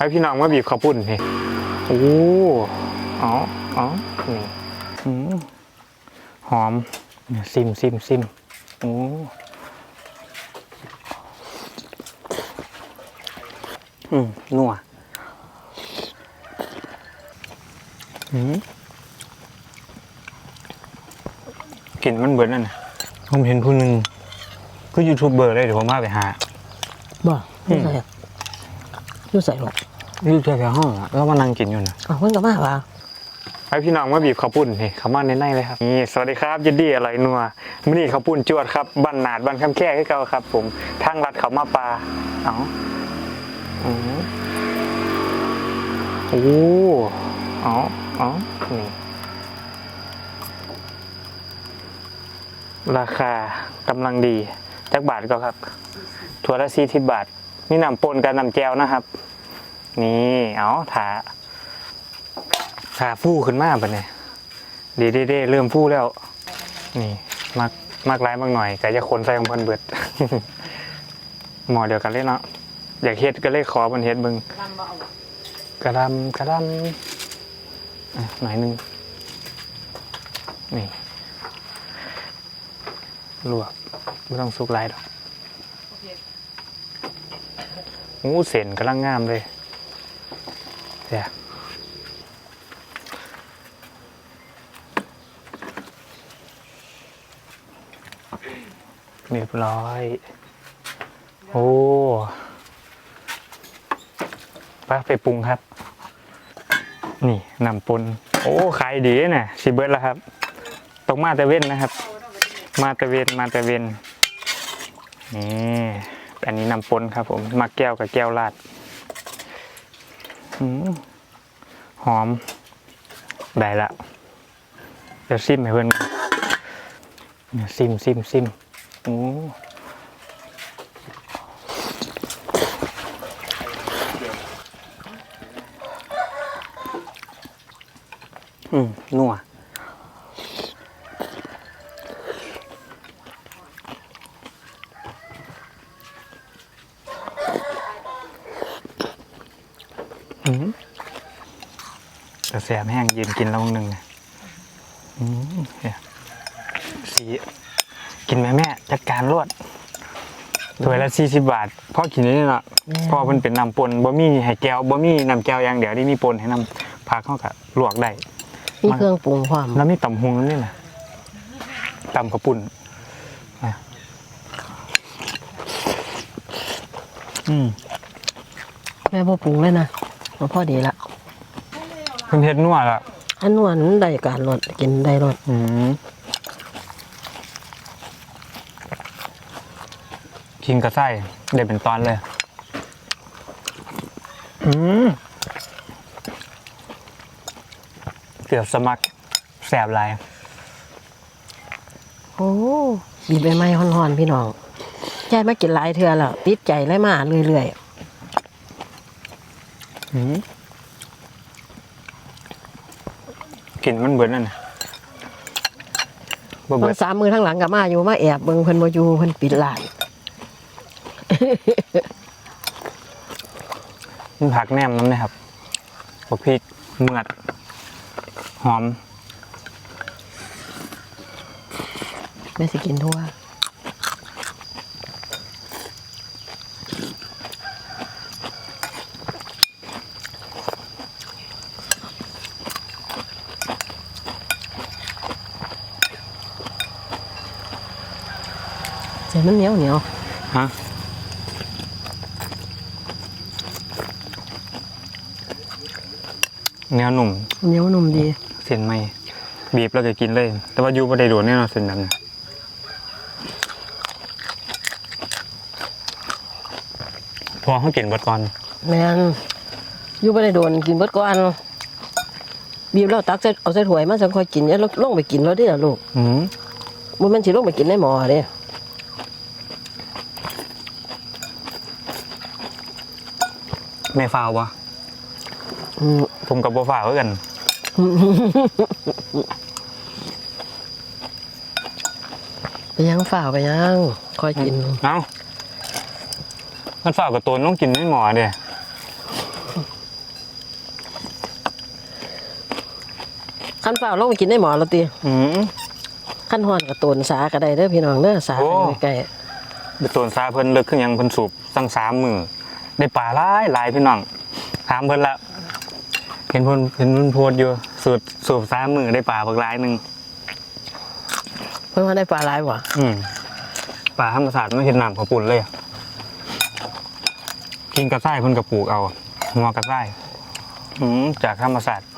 ให้พี่น้องมาบีบข้าวปุ้นนี่โอ้อ๋ออ๋อนี่อืมหอมเนี่ยซิมซิมซิมโอ้อืมนัวอืมกลิ่นมันเบิดนั่นน่ะผมเห็นผู้หนึ่งคือยูทูบเบอร์เลยเดี๋ยวผมมาไปหา บ่อยู่ใส่อยู่ใส่หรอก อยู่แถวๆห้องอะแล้วมานั่งกินอยู่นะอ้าวเพิ่นก็มาว่าให้พี่น้องมาบีบข้าวปุ้นนี่ข้าวมันในๆเลยครับนี่สวัสดีครับยินดีอร่อยนัวมื้อนี้ข้าวปุ้นจวดครับบ้านนาดบ้านคำแค่ให้เก่าครับ ผมทางรัดเขามาปลาเอ้าอือโอ้เอ๋ออ๋อนี่ราคากำลังดีจักบาทก็ครับถั่วละสี่สิบบาทมีน้ำปนกับน้ำแจวนะครับ นี่เอาถาขาฟูขึ้นมากปะเนี่ยดีดีดีเริ่มฟูแล้ว นี่มากมากร้ายมากหน่อยแต่จะคนใส่ของเพิ่นเบิดหมอเดียวกันเลยเนาะอยากเฮ็ดก็เลยขอมันเฮ็ดเบิ่งกระดำกระดำอะหน่อยหนึงนี่ลวกไม่ต้องสุกหลายดอกโอ้เส้นกำลังงามเลย เดี๋ยวเรียบร้อยโอ้ไปไปปรุงครับนี่นำปนโอ้ขายดีนี่ยสิเบิร์ดแล้วครับตรงมาตะเวนนะครับ มาตะเวนมาตะเวนนี่อันนี้นำปนครับผมมาแก้วกับแก้วราด หอม ได้ละเดี๋ยวซิมให้เพื่อนเนี่ยซิมซิมซิมโอ้อืมนัว กระแสแห้งยืนกินแล้วหนึ่งเนี่ยอืมเนี่ยสีกินไหมแม่จัดการรวดถ้วยละสี่สิบบาทพ่อกินนี่เนาะพ่อมันเป็นน้ำปนบะหมี่ไห่แก้วบะหมี่น้ำแก้วอย่างเดียวที่มีปนให้น้ำพักเข้ากับลวกได้มีเครื่องปรุงพร้อมแล้วมีตำฮงนั่นนี่นะตำกระปุ่นอะอืมแม่บ่ปรุงเลยนะมันพอดีละ เพิ่งเฮ็ดนัวละอันนวลได้การรสกินได้รสอืมกินกระไส้เด็ดเป็นตอนเลย อืมเกือบสมัครแสบหลาย โอ้กินไปไหม้ฮ้อนๆพี่น้องใจมากินหลายเทื่อแล้วติดใจเลยมาเรื่อยอืม กลิ่นมันเบิดนั่นน่ะบ่ๆเบิบาดงสามมือทั้งหลังกับมาอยู่มาแอบเบิ่งเพิ่นบ่อยู่เพิ่นปิดร้านมันผักแหนมน้ำนะครับบกพริกเมือด หอม แม่สิกินทั่ว มันเหนียวเหนียวฮะเนื้อหนุ่มเหนียวนุ่มดี เส้นไม่บีบแล้วก็กินเลย แต่ว่าอยูบ่ได้โดนแน่นอนเส้นนั้นน่ะพอเขากินเบดก่อนแม่นอยู่บ่ได้โดนกินเบิดก่อนบีบแล้วตักใส่เอาใส่ถ้วยมาจังค่อยกินอย่าลงไปกินแล้วเด้อลูกอืมบ่แม่นสิลงไปกินในหม้อเด้ ไม่ฟาวะผมกับบัวฝ่าว่อกัน ไปยังฝ่าไปยังค่อยกิน เอ้ามันฝ่ากับตัวต้องกินไม่หมอเดียขั้นฝ่าลงไปกินได้หมอแล้วตีอืขั้นหอนกับตัวสาก็ได้เด้อพี่น้องเด้อสาไก่ไปตัวซาเพิ่นเลิกขึ้นยังเพิ่นสูบตั้งสามมือ ได้ปลาหลายหลายพี่น้องถามเพิ่นละเห็นเพิ่นเห็นเพิ่นโพดอยู่สูบสูบสามมือได้ปลาบักหลายหนึงเพิ่นว่าได้ปลาหลายบ่อืมปลาธรรมศาสตร์ไม่เห็นน้ำเขาปุ่นเลยอะกินกระต่ายเพิ่นกระปลูกเอาหัวกระต่ายอืมจากธรรมศาสตร์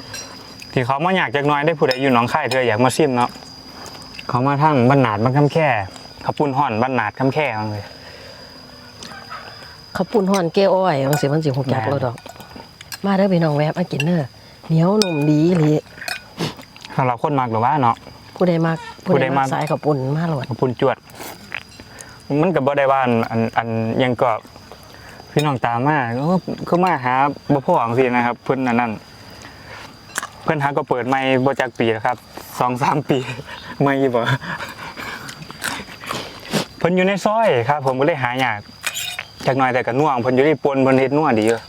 ที่เขามาอยากจากหน้อยได้ผู้ใดอยู่หนองคายเธออยากมาซิมเนาะเขามาทั้งบ้านนาดบ้านคำแค่เขาปุ่นห่อนบ้านนาดคำแค่เอาเลย เขาวปุ้นหอนเก้อ้อยจังซี่มันสิฮู้จักแม่นเราดอก มาเด้อพี่น้องแวะมากินเด้อเหนียวนุ่มดีอีหลีสำหรับคนมากหรือว่าเนาะ ผู้ใดมักผู้ใดมักสายข้าวปุ้นมาโหลดเขาปุ่นจวด มันกับบ่ได้ว่าอันอันอันหยังก็พี่น้องตามมาเออก็มาหาบ่พ่อจังซี่นะครับ เพิ่นอันนั้นเพื่อนหาก็เปิดไม่บ่จักปีแล้วครับสองสามปี ไม่บ่เพิ่นอยู่ในซอยครับ ผมก็เลยหายาก จากหน่อยแต่กับน่วงเพิ่นอยู่ที่ปนเพิ่นเฮ็ดนัวงดีเยอะ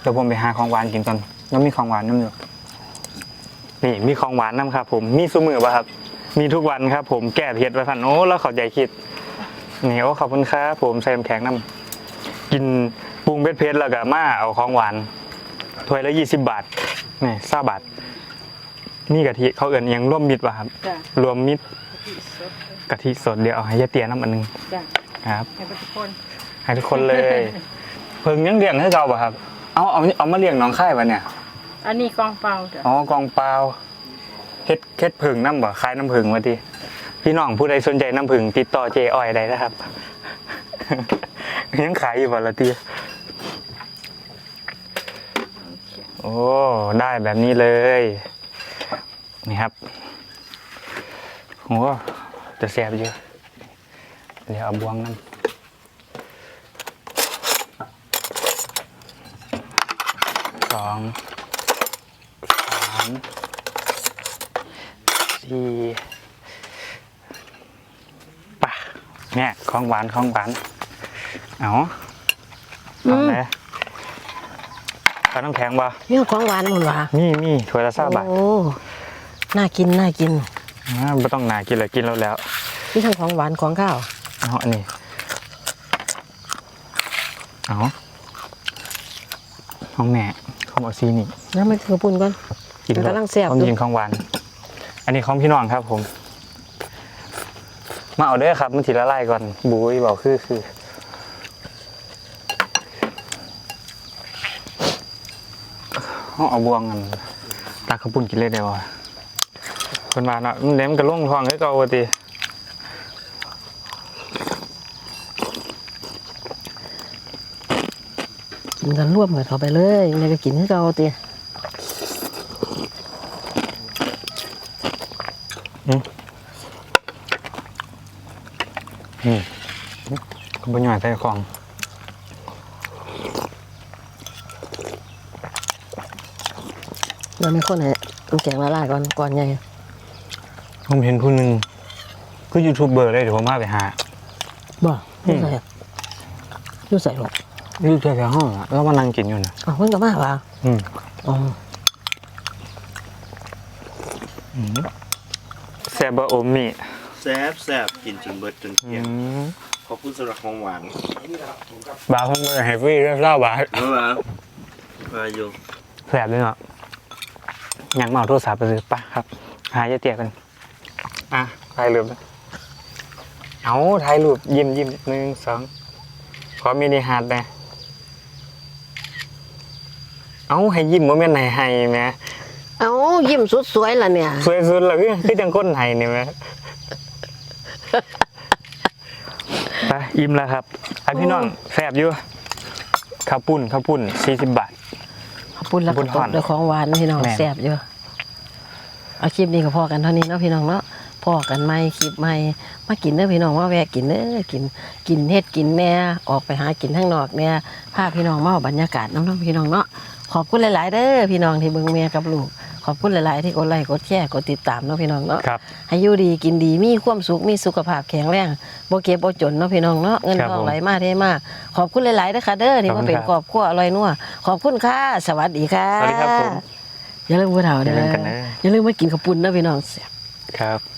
เดี๋ยวผมไปหาของหวานกินก่อนแล้วมีของหวานน้ำอยู่นี่มีของหวานน้ำครับ ผมมีซุมือป่ะครับ มีทุกวันครับ ผมแก้เผ็ดไปพันโอ้แล้วเขาใจคิดนี่โอ้ขอบคุณครับผมใส่น้ำแข็งน้ำกินปรุงเผ็ดเพชรแล้วก็มาเอาของหวานถ้วยละยี่สิบบาทนี่ซาบาท นี่กะทิเขาเอื่นอิหยังร่วมมิตรป่ะครับ จ้ะรวมมิตรกะทิสดเดี๋ยวเอาให้ยายเตียน้ำอันหนึงจ้ะครับ ให้ทุกคนให้ทุกคนเลย เพิ่งยังเลี้ยงให้เราป่ะครับ เอาเอาเอามาเลี้ยงน้องค่ายวะเนี่ย อันนี้กองเปล่าจ้ะอ๋อกองเปล่าเฮ็ดเฮ็ดผึ่งน้ำบ่ขายน้ำผึ่งมาทีพี่น้องผู้ใดสนใจน้ำผึ่งติดต่อเจอ้อยได้นะครับ ยังขายอยู่บ่ละทีโอ้ได้แบบนี้เลย นี่ครับโอ้จะแสบเยอะเดี๋ยวเอาบวงน้ำสองสามสี่ป่ะเนี่ยของหวานของหวาน เอาเอาไหนเอาน้ำแข็งบ่มีของหวานหมดว่ะมีมีถ้วยละสาบาท โอ้ น่ากินน่ากินอ่าไม่ต้องหนากินเลยกินแล้วแล้วมีทั้งของหวานของข้าวเอาอันนี้เอาของแม่ของเอาซีนี่แล้วมันคือปุ่นก่อน กินมันกำลังแซ่บผมอยู่ กินของหวาน อันนี้ของพี่น้องครับผม มาเอาเด้อครับ มันทีละไล่ก่อนบุยบอกคือคือเอาเอาบวงกันตักข้าวปุ้นกินเลยได้บ่ คนมาเนาะมันเล้มนกระล่วงทองให้เก่าปกติกินกันร่วมกันเข้าไปเลยในก็กินให้เราตีก็บ่ย่อยใส่ของเราไม่คนให้น้ำแกงละลายก่อนก่อนไง ผมเห็นผู้หนึ่งคือยูทูบเบอร์เลยเดี๋ยวผมพาไปหา บ่อยู่ใส่อยู่ใส่หรอกอยู่แถวๆห้องอะแล้วมานั่งกินอยู่นะอ๋อเพิ่นก็มาว่ะอืมอ๋อแซบบะโอมิแซ่บแซ่บกินจนเบิดจนเกลี้ยงขอบคุณสำหรับของหวานบาร์ผมเบอร์ไฮฟรี่เรียบร้อยบาทเมื่อวานมาอยู่แสบเลยเนาะยังมาเอาโทรศัพท์ไปเลยปะครับ หายายเตี๋ยกัน อะถ่ายรูปนะเอาถ่ายรูปยิ้มยิ้มหนึ่งสองขอมินิฮาร์ดนะเอาให้ยิ้มโมเมนต์ไหนให้แหม่เอ้ายิ้มสุดสวยล่ะเนี่ยสวยสุดเลยพี่คือจังก้นไห้นี่ไหมไปอิ่มแล้วครับไอพี่น้องแสบอยู่ข้าวปุ้นข้าวปุ้นสี่สิบบาทขอบคุณแล้วขอบคุก็ณตฮบอนด้วยของหวานนะพี่น้องแม่นแซ่บอยู่เอาคลิปนี้ก็พอกันเท่านี้เนาะพี่น้องเนาะ พอกันไหมคลิปใหม่มากินเด้อพี่น้องมาแวะกินเด้อกินกินเฮ็ดกินแหน่ออกไปหากินข้างนอกเนี่ยพาพี่น้องมาเอาบรรยากาศน้องๆพี่น้องเนาะขอบคุณหลาย ๆ เด้อพี่น้องที่เบิ่งเมียกับลูกขอบคุณหลาย ๆ ที่กดไลค์กดแชร์กดติดตามเนาะพี่น้องเนาะครับ ให้อยู่ดีกินดีมีความสุขมีสุขภาพแข็งแรงบ่เก็บบ่จนเนาะพี่น้องเนาะเงินครับทองผม ไหลมาเทมาขอบคุณหลายๆนะคะเด้อที่ขอบคุมาณเป็นครับครอบครัวอร่อยนัวขอบคุณค่ะสวัสดีค่ะสวัสดีครับผมอย่าลืมผู้เฒ่าเด้อย่าลืมกันนะอย่าลืมมากินข้าวปุ้นนะพี่น้อง ครับ